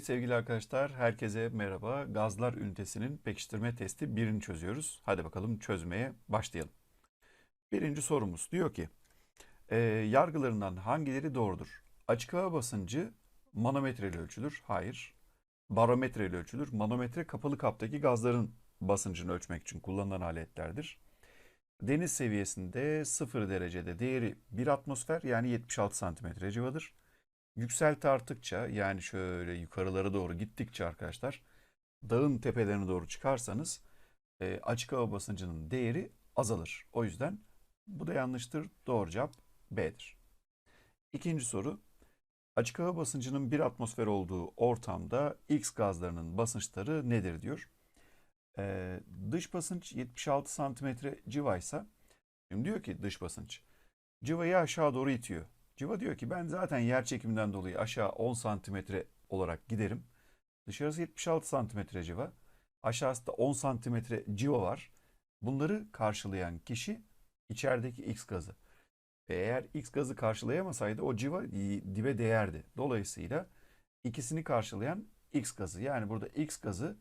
Evet sevgili arkadaşlar, herkese merhaba. Gazlar ünitesinin pekiştirme testi birini çözüyoruz. Hadi bakalım çözmeye başlayalım. Birinci sorumuz diyor ki, e, yargılarından hangileri doğrudur? Açık hava basıncı manometre ile ölçülür. Hayır. Barometre ile ölçülür. Manometre kapalı kaptaki gazların basıncını ölçmek için kullanılan aletlerdir. Deniz seviyesinde 0 derecede değeri 1 atmosfer yani 76 santimetre civadır. Yükselti arttıkça yani şöyle yukarılara doğru gittikçe arkadaşlar dağın tepelerine doğru çıkarsanız e, açık hava basıncının değeri azalır. O yüzden bu da yanlıştır. Doğru cevap B'dir. İkinci soru. Açık hava basıncının 1 atmosfer olduğu ortamda X gazlarının basınçları nedir diyor. E, dış basınç 76 santimetre civaysa şimdi diyor ki dış basınç civayı aşağı doğru itiyor. Civa diyor ki ben zaten yer çekiminden dolayı aşağı 10 santimetre olarak giderim. Dışarısı 76 santimetre civa. Aşağısında 10 santimetre civa var. Bunları karşılayan kişi içerideki X gazı. Eğer X gazı karşılayamasaydı o civa dibe değerdi. Dolayısıyla ikisini karşılayan X gazı. Yani burada X gazı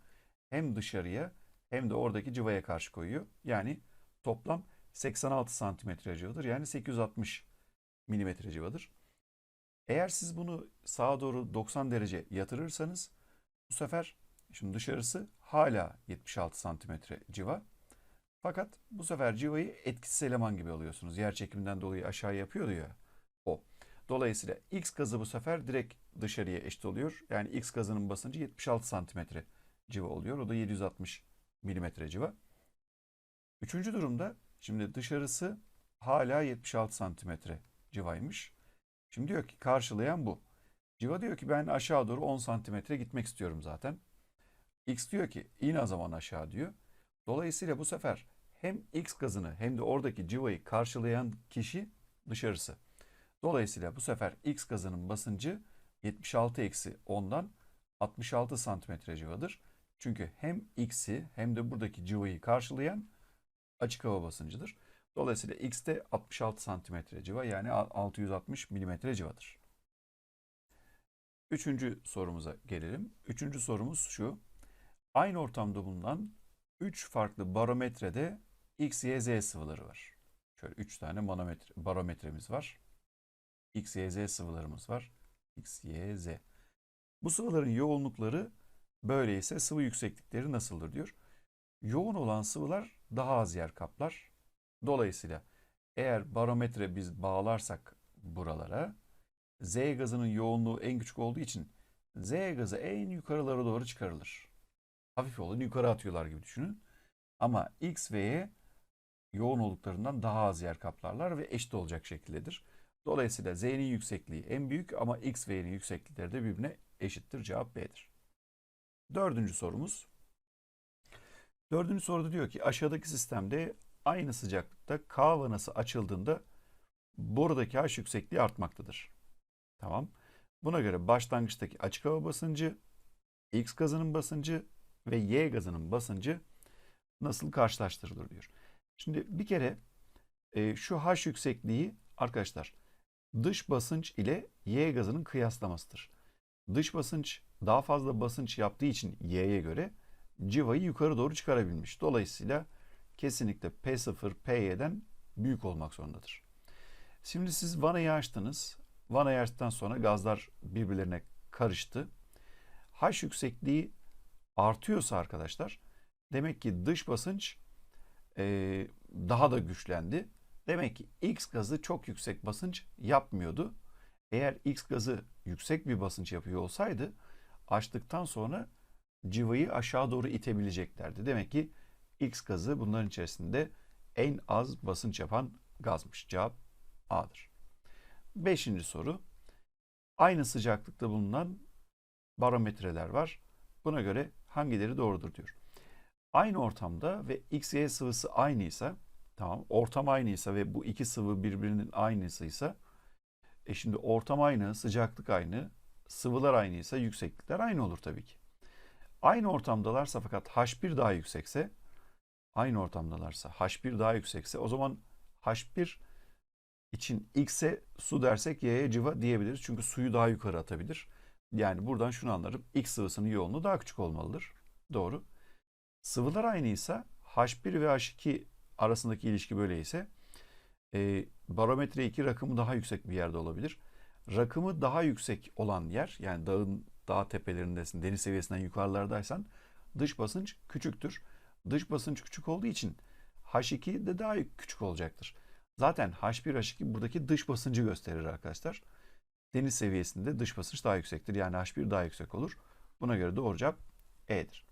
hem dışarıya hem de oradaki civaya karşı koyuyor. Yani toplam 86 santimetre civadır. Yani 860 milimetre civadır. Eğer siz bunu sağa doğru 90 derece yatırırsanız bu sefer şimdi dışarısı hala 76 santimetre civa. Fakat bu sefer civayı etkisiz eleman gibi alıyorsunuz. Yer çekiminden dolayı aşağı yapıyordu ya o. Dolayısıyla X gazı bu sefer direkt dışarıya eşit oluyor. Yani X gazının basıncı 76 santimetre civa oluyor. O da 760 milimetre civa. Üçüncü durumda şimdi dışarısı hala 76 santimetre civaymış. Şimdi diyor ki karşılayan bu. Civa diyor ki ben aşağı doğru 10 santimetre gitmek istiyorum zaten. X diyor ki in o zaman aşağı diyor. Dolayısıyla bu sefer hem X gazını hem de oradaki civayı karşılayan kişi dışarısı. Dolayısıyla bu sefer X gazının basıncı 76 eksi 10'dan 66 santimetre civadır. Çünkü hem X'i hem de buradaki civayı karşılayan açık hava basıncıdır. Dolayısıyla X de 66 santimetre civa yani 660 milimetre civadır. Üçüncü sorumuza gelelim. Üçüncü sorumuz şu. Aynı ortamda bulunan 3 farklı barometrede X, Y, Z sıvıları var. Şöyle 3 tane manometre, barometremiz var. X, Y, Z sıvılarımız var. X, Y, Z. Bu sıvıların yoğunlukları böyleyse sıvı yükseklikleri nasıldır diyor. Yoğun olan sıvılar daha az yer kaplar. Dolayısıyla eğer barometre biz bağlarsak buralara Z gazının yoğunluğu en küçük olduğu için Z gazı en yukarılara doğru çıkarılır. Hafif olanı yukarı atıyorlar gibi düşünün. Ama X ve Y yoğun olduklarından daha az yer kaplarlar ve eşit olacak şekildedir. Dolayısıyla Z'nin yüksekliği en büyük ama X ve Y'nin yükseklikleri de birbirine eşittir. Cevap B'dir. Dördüncü sorumuz. Dördüncü soruda diyor ki aşağıdaki sistemde aynı sıcaklıkta K vanası açıldığında buradaki H yüksekliği artmaktadır. Tamam. Buna göre başlangıçtaki açık hava basıncı, X gazının basıncı ve Y gazının basıncı nasıl karşılaştırılır diyor. Şimdi bir kere e, şu H yüksekliği arkadaşlar dış basınç ile Y gazının kıyaslamasıdır. Dış basınç daha fazla basınç yaptığı için Y'ye göre civayı yukarı doğru çıkarabilmiş. Dolayısıyla kesinlikle P0 P'den büyük olmak zorundadır. Şimdi siz vanayı açtınız. Vanayı açtıktan sonra gazlar birbirlerine karıştı. H yüksekliği artıyorsa arkadaşlar demek ki dış basınç e, daha da güçlendi. Demek ki X gazı çok yüksek basınç yapmıyordu. Eğer X gazı yüksek bir basınç yapıyor olsaydı açtıktan sonra civayı aşağı doğru itebileceklerdi. Demek ki X gazı bunların içerisinde en az basınç yapan gazmış. Cevap A'dır. Beşinci soru. Aynı sıcaklıkta bulunan barometreler var. Buna göre hangileri doğrudur diyor. Aynı ortamda ve X, Y sıvısı aynıysa, tamam ortam aynıysa ve bu iki sıvı birbirinin aynısıysa, e şimdi ortam aynı, sıcaklık aynı, sıvılar aynıysa yükseklikler aynı olur tabii ki. Aynı ortamdalarsa fakat H1 daha yüksekse aynı ortamdalarsa H1 daha yüksekse o zaman H1 için X'e su dersek Y'ye civa diyebiliriz. Çünkü suyu daha yukarı atabilir. Yani buradan şunu anlarım. X sıvısının yoğunluğu daha küçük olmalıdır. Doğru. Sıvılar aynıysa H1 ve H2 arasındaki ilişki böyleyse e, barometre 2 rakımı daha yüksek bir yerde olabilir. Rakımı daha yüksek olan yer yani dağın dağ tepelerindesin, deniz seviyesinden yukarılardaysan dış basınç küçüktür. Dış basınç küçük olduğu için H2 de daha küçük olacaktır. Zaten H1, H2 buradaki dış basıncı gösterir arkadaşlar. Deniz seviyesinde dış basınç daha yüksektir. Yani H1 daha yüksek olur. Buna göre doğru cevap E'dir.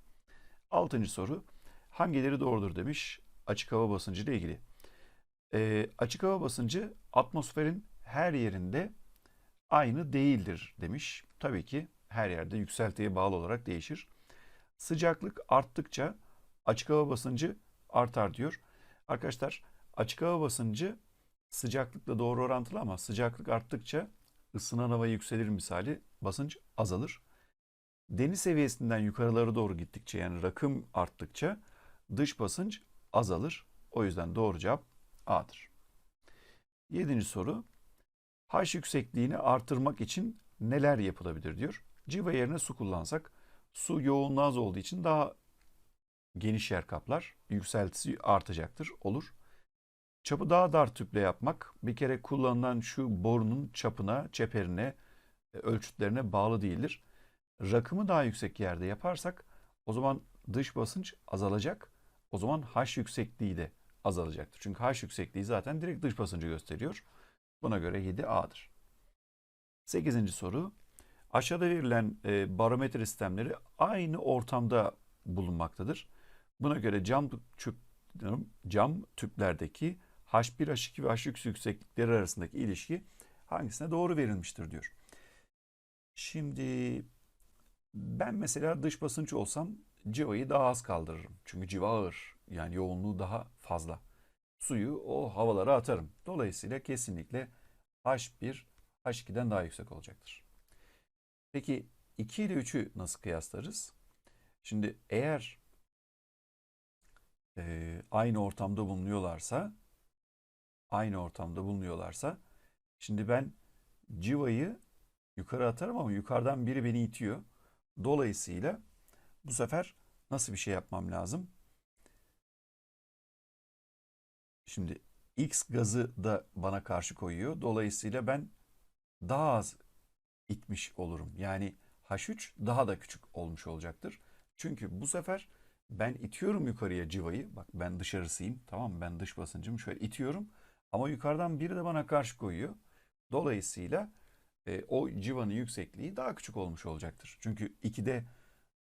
Altıncı soru. Hangileri doğrudur demiş açık hava basıncı ile ilgili. Ee, açık hava basıncı atmosferin her yerinde aynı değildir demiş. Tabii ki her yerde yükseltiye bağlı olarak değişir. Sıcaklık arttıkça açık hava basıncı artar diyor. Arkadaşlar açık hava basıncı sıcaklıkla doğru orantılı ama sıcaklık arttıkça ısınan hava yükselir misali basınç azalır. Deniz seviyesinden yukarılara doğru gittikçe yani rakım arttıkça dış basınç azalır. O yüzden doğru cevap A'dır. Yedinci soru. H yüksekliğini artırmak için neler yapılabilir diyor. Civa yerine su kullansak su yoğunluğu az olduğu için daha geniş yer kaplar. Yükseltisi artacaktır. Olur. Çapı daha dar tüple yapmak bir kere kullanılan şu borunun çapına, çeperine, e, ölçütlerine bağlı değildir. Rakımı daha yüksek yerde yaparsak o zaman dış basınç azalacak. O zaman H yüksekliği de azalacaktır. Çünkü H yüksekliği zaten direkt dış basıncı gösteriyor. Buna göre 7A'dır. 8. soru. Aşağıda verilen e, barometre sistemleri aynı ortamda bulunmaktadır. Buna göre cam tüp, cam tüplerdeki H1, H2 ve H3 yükseklikleri arasındaki ilişki hangisine doğru verilmiştir diyor. Şimdi ben mesela dış basınç olsam civayı daha az kaldırırım. Çünkü civa ağır. Yani yoğunluğu daha fazla. Suyu o havalara atarım. Dolayısıyla kesinlikle H1 H2'den daha yüksek olacaktır. Peki 2 ile 3'ü nasıl kıyaslarız? Şimdi eğer e, aynı ortamda bulunuyorlarsa aynı ortamda bulunuyorlarsa şimdi ben civayı yukarı atarım ama yukarıdan biri beni itiyor. Dolayısıyla bu sefer nasıl bir şey yapmam lazım? Şimdi X gazı da bana karşı koyuyor. Dolayısıyla ben daha az itmiş olurum. Yani H3 daha da küçük olmuş olacaktır. Çünkü bu sefer ben itiyorum yukarıya civayı. Bak ben dışarısıyım. Tamam mı? Ben dış basıncım şöyle itiyorum. Ama yukarıdan biri de bana karşı koyuyor. Dolayısıyla e, o civanın yüksekliği daha küçük olmuş olacaktır. Çünkü 2'de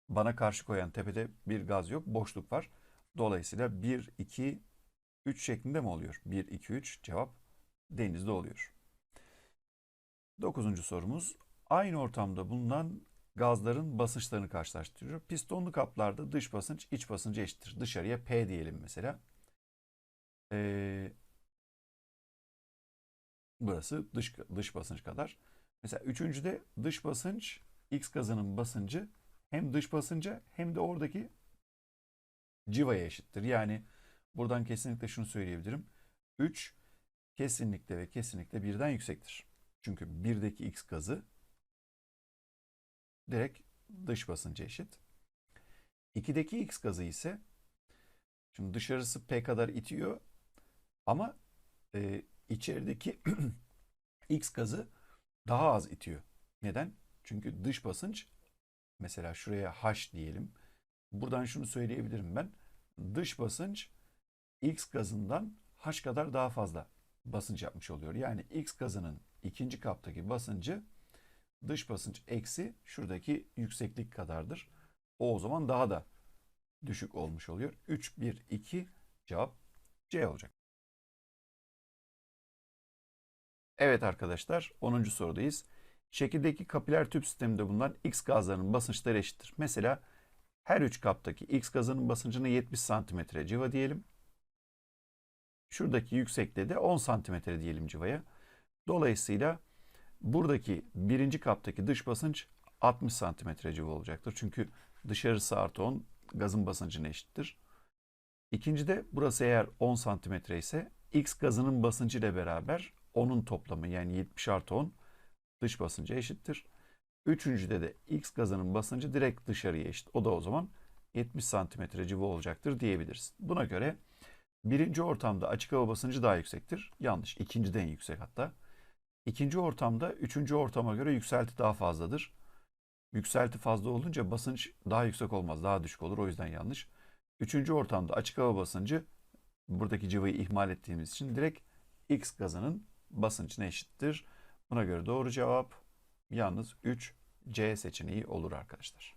bana karşı koyan tepede bir gaz yok. Boşluk var. Dolayısıyla 1, 2, 3 şeklinde mi oluyor? 1, 2, 3 cevap denizde oluyor. Dokuzuncu sorumuz. Aynı ortamda bulunan gazların basınçlarını karşılaştırıyor. Pistonlu kaplarda dış basınç iç basıncı eşittir. Dışarıya P diyelim mesela. Ee, burası dış, dış basınç kadar. Mesela üçüncüde dış basınç X gazının basıncı hem dış basınca hem de oradaki civaya eşittir. Yani buradan kesinlikle şunu söyleyebilirim. 3 kesinlikle ve kesinlikle birden yüksektir. Çünkü birdeki X gazı direkt dış basınca eşit. 2'deki X gazı ise şimdi dışarısı P kadar itiyor ama e, içerideki X gazı daha az itiyor. Neden? Çünkü dış basınç mesela şuraya H diyelim. Buradan şunu söyleyebilirim ben. Dış basınç X gazından H kadar daha fazla basınç yapmış oluyor. Yani X gazının ikinci kaptaki basıncı dış basınç eksi şuradaki yükseklik kadardır. O o zaman daha da düşük olmuş oluyor. 3, 1, 2 cevap C olacak. Evet arkadaşlar 10. sorudayız. Şekildeki kapiler tüp sisteminde bulunan X gazlarının basınçları eşittir. Mesela her üç kaptaki X gazının basıncını 70 santimetre civa diyelim. Şuradaki yüksekliğe de 10 santimetre diyelim civaya. Dolayısıyla buradaki birinci kaptaki dış basınç 60 santimetre civa olacaktır. Çünkü dışarısı artı 10 gazın basıncına eşittir. İkincide burası eğer 10 santimetre ise X gazının basıncı ile beraber 10'un toplamı yani 70 artı 10 dış basınca eşittir. Üçüncüde de X gazının basıncı direkt dışarıya eşit. O da o zaman 70 santimetre civa olacaktır diyebiliriz. Buna göre birinci ortamda açık hava basıncı daha yüksektir. Yanlış. İkincide en yüksek hatta. İkinci ortamda üçüncü ortama göre yükselti daha fazladır. Yükselti fazla olunca basınç daha yüksek olmaz. Daha düşük olur. O yüzden yanlış. Üçüncü ortamda açık hava basıncı buradaki cıvayı ihmal ettiğimiz için direkt X gazının basıncına eşittir. Buna göre doğru cevap yalnız 3 C seçeneği olur arkadaşlar.